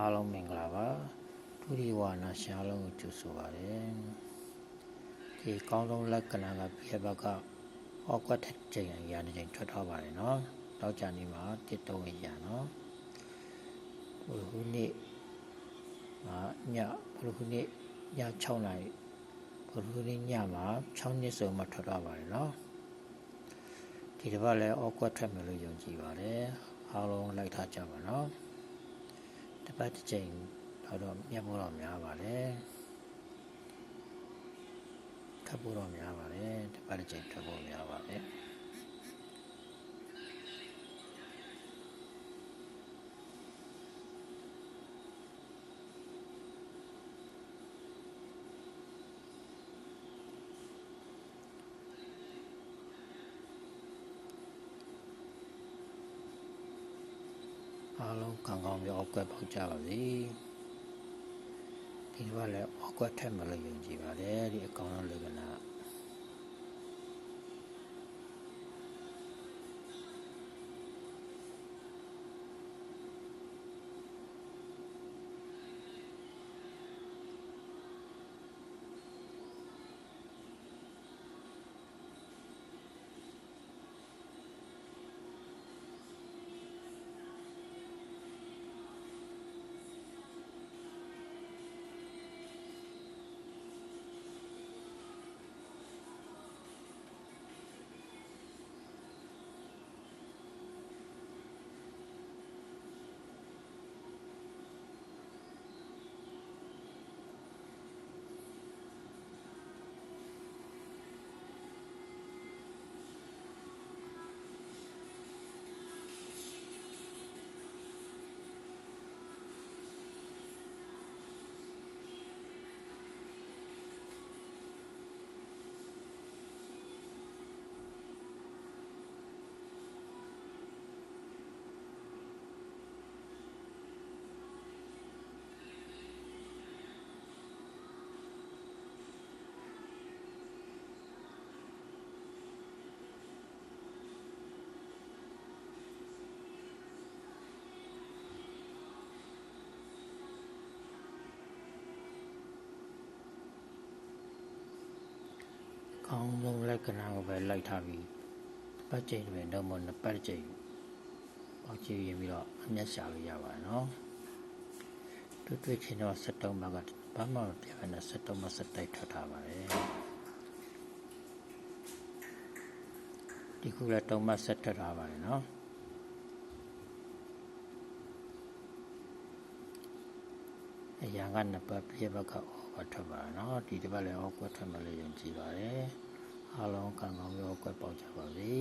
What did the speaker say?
အားလုံးမင်္ဂလာပါဒုတိယဝါနာရှင်အားလုံးကိုကြိုဆိုပါရစေဒီကောင်းဆုံးလက္ခဏာကပြဘက်ကအောက်ကွက်ထက်ချိန်ရနေချိန်ထွက်ထားပါတယ်နော်တောက်ကြနေမှာတစ်တုံးရနော်ဘုခုနေ့မှာညဘုခုနေ့ည6နာရီဘုခုနေ့ညမှာ6နှစ်စုံမှထွက်ထားပါတယ်နော်ဒီတစ်ပတ်လည်းအောက်ကွက်ထွက်မယ်လို့ယုံကြည်ပါတယ်အားလုံးလိုက်ထားကြပါနော် တစ်ပတ်တစ်ချိန်တော့တော့မြတ်ဖို့တော့များပါတယ်ခပ်ဖို့တော့များပါတယ်တစ်ပတ်တစ်ချိန်ထွက်ဖို့များပါတယ် အားလုံးကောင်းကောင်းပြီးအောက်ကွက်ပေါက်ကြပါစေဒီဘက်လည်းအောက်ကွက်ထက်မလို့ယုံကြည်ပါတယ်ဒီအကောင်လုံးလက္ခဏာ ကောင်းဆုံးလက္ခဏာကိုပဲလိုက်ထားပြီးပတ်ချိန်တွေတော့မနှစ်ပတ်ချိန်ပေါက်ကြည့်ရင်ပြီးတော့အမျက်ရှာလို့ရပါတယ်နော်တွေ့တွေ့ချင်းတော့73မှာကဘာမှမပြဘဲနဲ့73မှာ7တိုက်ထွက်ထားပါတယ်ဒီခုလည်း3မှာ7ထွက်ထားပါတယ်နော် အရာကနှစ်ပတ်ပြဘက်ကအော်ထွက်ပါနော်ဒီတစ်ပတ်လည်းအောက်ကွက်ထွက်မလို့ယုံကြည်ပါတယ်အားလုံးကံကောင်းပြီးအောက်ကွက်ပေါက်ကြပါစေ